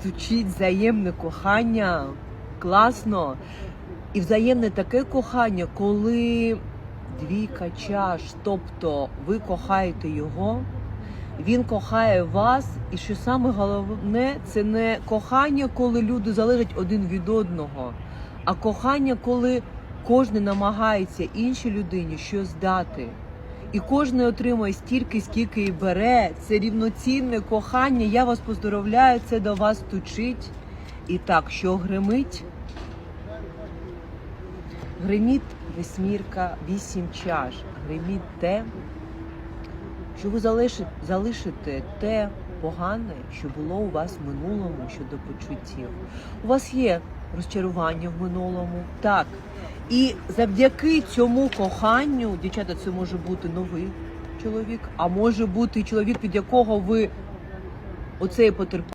стучить взаємне кохання. Класно. І взаємне таке кохання, коли двійка чаш, тобто ви кохаєте його, він кохає вас, і що саме головне, це не кохання, коли люди залежать один від одного, а кохання, коли кожен намагається іншій людині щось дати. І кожен отримує стільки, скільки і бере. Це рівноцінне кохання. Я вас поздоровляю, це до вас стучить. І так, що гримить? Гриміть весьмірка, вісім чаш. Гриміть те, що ви залишите, залишите те погане, що було у вас в минулому щодо почуттів. У вас є розчарування в минулому, так. І завдяки цьому коханню, дівчата, це може бути новий чоловік, а може бути чоловік, від якого ви оцей потерпіли.